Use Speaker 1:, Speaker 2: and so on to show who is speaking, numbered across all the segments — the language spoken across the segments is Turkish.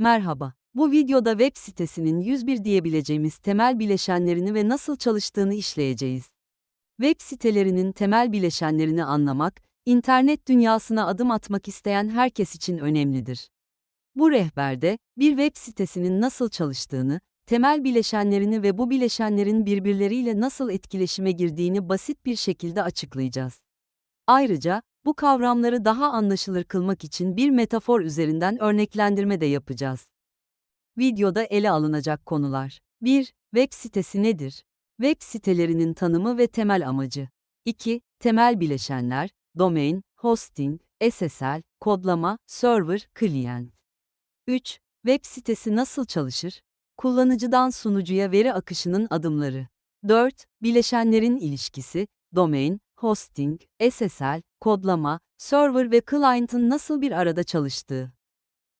Speaker 1: Merhaba. Bu videoda web sitesinin 101 diyebileceğimiz temel bileşenlerini ve nasıl çalıştığını işleyeceğiz. Web sitelerinin temel bileşenlerini anlamak, internet dünyasına adım atmak isteyen herkes için önemlidir. Bu rehberde, bir web sitesinin nasıl çalıştığını, temel bileşenlerini ve bu bileşenlerin birbirleriyle nasıl etkileşime girdiğini basit bir şekilde açıklayacağız. Ayrıca, bu kavramları daha anlaşılır kılmak için bir metafor üzerinden örneklendirme de yapacağız. Videoda ele alınacak konular 1. Web sitesi nedir? Web sitelerinin tanımı ve temel amacı. 2. Temel bileşenler, domain, hosting, SSL, kodlama, server, client. 3. Web sitesi nasıl çalışır? Kullanıcıdan sunucuya veri akışının adımları. 4. Bileşenlerin ilişkisi, domain, hosting, SSL, kodlama, server ve client'ın nasıl bir arada çalıştığı.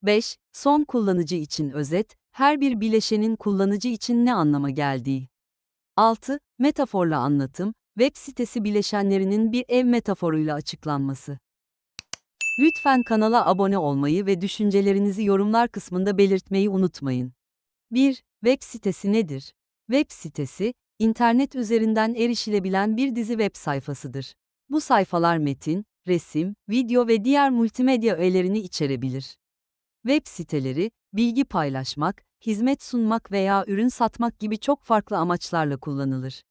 Speaker 1: 5. Son kullanıcı için özet, her bir bileşenin kullanıcı için ne anlama geldiği. 6. Metaforla anlatım, web sitesi bileşenlerinin bir ev metaforuyla açıklanması. Lütfen kanala abone olmayı ve düşüncelerinizi yorumlar kısmında belirtmeyi unutmayın. 1. Web sitesi nedir? Web sitesi, internet üzerinden erişilebilen bir dizi web sayfasıdır. Bu sayfalar metin, resim, video ve diğer multimedya öğelerini içerebilir. Web siteleri, bilgi paylaşmak, hizmet sunmak veya ürün satmak gibi çok farklı amaçlarla kullanılır.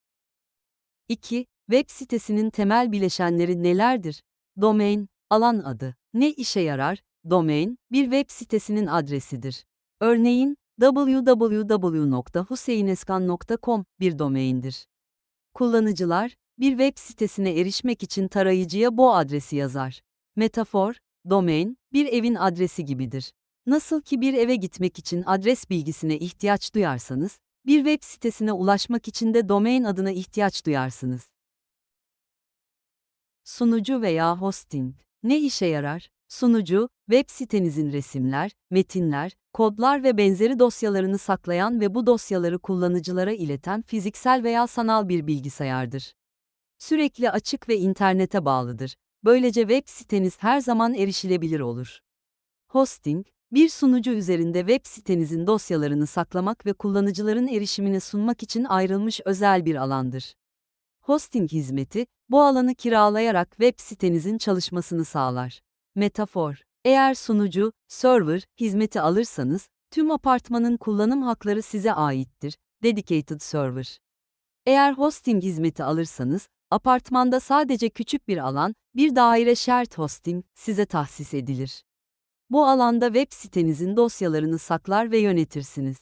Speaker 1: 2. Web sitesinin temel bileşenleri nelerdir? Domain, alan adı. Ne işe yarar? Domain, bir web sitesinin adresidir. Örneğin, www.huseyneskan.com bir domaindir. Kullanıcılar, bir web sitesine erişmek için tarayıcıya bu adresi yazar. Metafor, domain, bir evin adresi gibidir. Nasıl ki bir eve gitmek için adres bilgisine ihtiyaç duyarsanız, bir web sitesine ulaşmak için de domain adına ihtiyaç duyarsınız. Sunucu veya hosting ne işe yarar? Sunucu, web sitenizin resimler, metinler, kodlar ve benzeri dosyalarını saklayan ve bu dosyaları kullanıcılara ileten fiziksel veya sanal bir bilgisayardır. Sürekli açık ve internete bağlıdır. Böylece web siteniz her zaman erişilebilir olur. Hosting, bir sunucu üzerinde web sitenizin dosyalarını saklamak ve kullanıcıların erişimine sunmak için ayrılmış özel bir alandır. Hosting hizmeti, bu alanı kiralayarak web sitenizin çalışmasını sağlar. Metafor, eğer sunucu, server, hizmeti alırsanız, tüm apartmanın kullanım hakları size aittir. Dedicated server. Eğer hosting hizmeti alırsanız, apartmanda sadece küçük bir alan, bir daire shared hosting size tahsis edilir. Bu alanda web sitenizin dosyalarını saklar ve yönetirsiniz.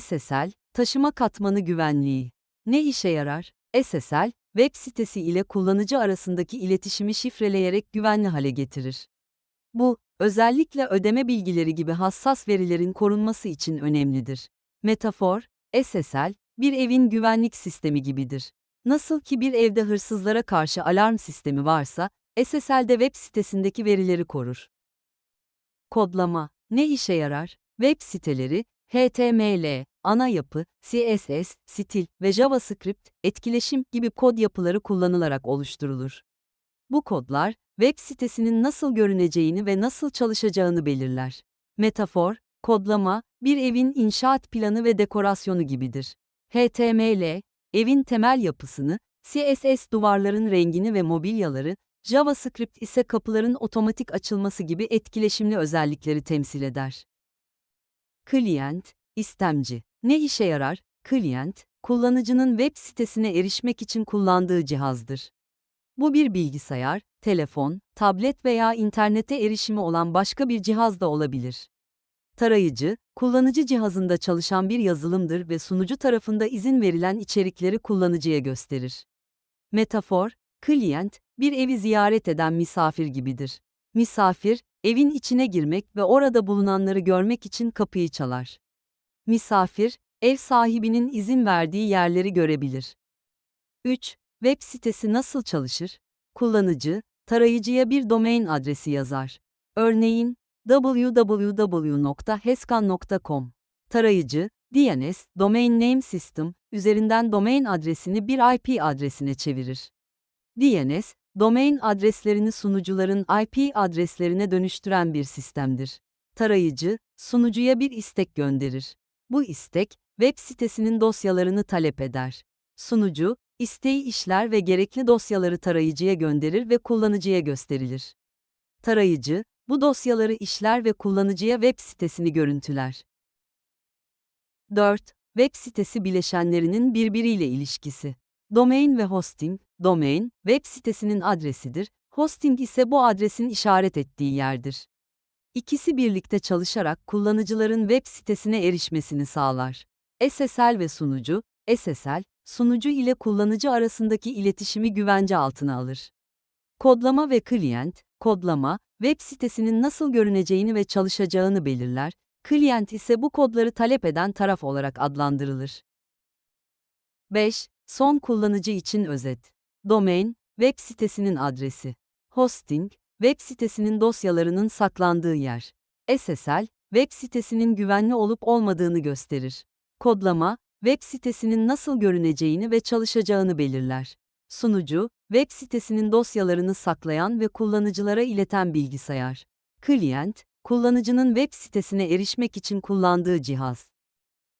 Speaker 1: SSL, taşıma katmanı güvenliği. Ne işe yarar? SSL, web sitesi ile kullanıcı arasındaki iletişimi şifreleyerek güvenli hale getirir. Bu, özellikle ödeme bilgileri gibi hassas verilerin korunması için önemlidir. Metafor, SSL, bir evin güvenlik sistemi gibidir. Nasıl ki bir evde hırsızlara karşı alarm sistemi varsa, SSL de web sitesindeki verileri korur. Kodlama ne işe yarar? Web siteleri, HTML, ana yapı, CSS, stil ve JavaScript, etkileşim gibi kod yapıları kullanılarak oluşturulur. Bu kodlar, web sitesinin nasıl görüneceğini ve nasıl çalışacağını belirler. Metafor, kodlama, bir evin inşaat planı ve dekorasyonu gibidir. HTML, evin temel yapısını, CSS duvarların rengini ve mobilyaları, JavaScript ise kapıların otomatik açılması gibi etkileşimli özellikleri temsil eder. Client, istemci. Ne işe yarar? Client, kullanıcının web sitesine erişmek için kullandığı cihazdır. Bu bir bilgisayar, telefon, tablet veya internete erişimi olan başka bir cihaz da olabilir. Tarayıcı, kullanıcı cihazında çalışan bir yazılımdır ve sunucu tarafında izin verilen içerikleri kullanıcıya gösterir. Metafor, client, bir evi ziyaret eden misafir gibidir. Misafir, evin içine girmek ve orada bulunanları görmek için kapıyı çalar. Misafir, ev sahibinin izin verdiği yerleri görebilir. 3. Web sitesi nasıl çalışır? Kullanıcı, tarayıcıya bir domain adresi yazar. Örneğin, www.heskan.com. Tarayıcı, DNS, Domain Name System, üzerinden domain adresini bir IP adresine çevirir. DNS, domain adreslerini sunucuların IP adreslerine dönüştüren bir sistemdir. Tarayıcı, sunucuya bir istek gönderir. Bu istek, web sitesinin dosyalarını talep eder. Sunucu, isteği işler ve gerekli dosyaları tarayıcıya gönderir ve kullanıcıya gösterilir. Tarayıcı, bu dosyaları işler ve kullanıcıya web sitesini görüntüler. 4. Web sitesi bileşenlerinin birbiriyle ilişkisi. Domain ve hosting, domain, web sitesinin adresidir, hosting ise bu adresin işaret ettiği yerdir. İkisi birlikte çalışarak kullanıcıların web sitesine erişmesini sağlar. SSL ve sunucu, SSL, sunucu ile kullanıcı arasındaki iletişimi güvence altına alır. Kodlama ve klient, kodlama, web sitesinin nasıl görüneceğini ve çalışacağını belirler, klient ise bu kodları talep eden taraf olarak adlandırılır. 5. Son kullanıcı için özet. Domain, web sitesinin adresi. Hosting, web sitesinin dosyalarının saklandığı yer. SSL, web sitesinin güvenli olup olmadığını gösterir. Kodlama, web sitesinin nasıl görüneceğini ve çalışacağını belirler. Sunucu, web sitesinin dosyalarını saklayan ve kullanıcılara ileten bilgisayar. Client, kullanıcının web sitesine erişmek için kullandığı cihaz.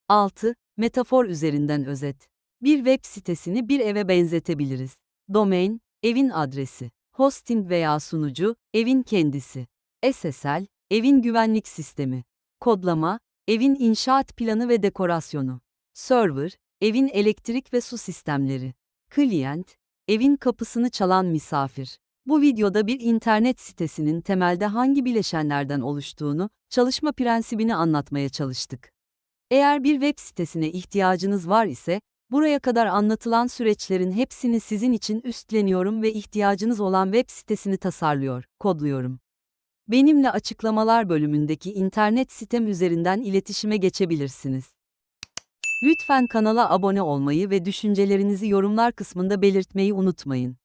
Speaker 1: 6. Metafor üzerinden özet. Bir web sitesini bir eve benzetebiliriz. Domain, evin adresi. Hosting veya sunucu, evin kendisi. SSL, evin güvenlik sistemi. Kodlama, evin inşaat planı ve dekorasyonu. Server, evin elektrik ve su sistemleri. Client, evin kapısını çalan misafir. Bu videoda bir internet sitesinin temelde hangi bileşenlerden oluştuğunu, çalışma prensibini anlatmaya çalıştık. Eğer bir web sitesine ihtiyacınız var ise, buraya kadar anlatılan süreçlerin hepsini sizin için üstleniyorum ve ihtiyacınız olan web sitesini tasarlıyor, kodluyorum. Benimle açıklamalar bölümündeki internet sitem üzerinden iletişime geçebilirsiniz. Lütfen kanala abone olmayı ve düşüncelerinizi yorumlar kısmında belirtmeyi unutmayın.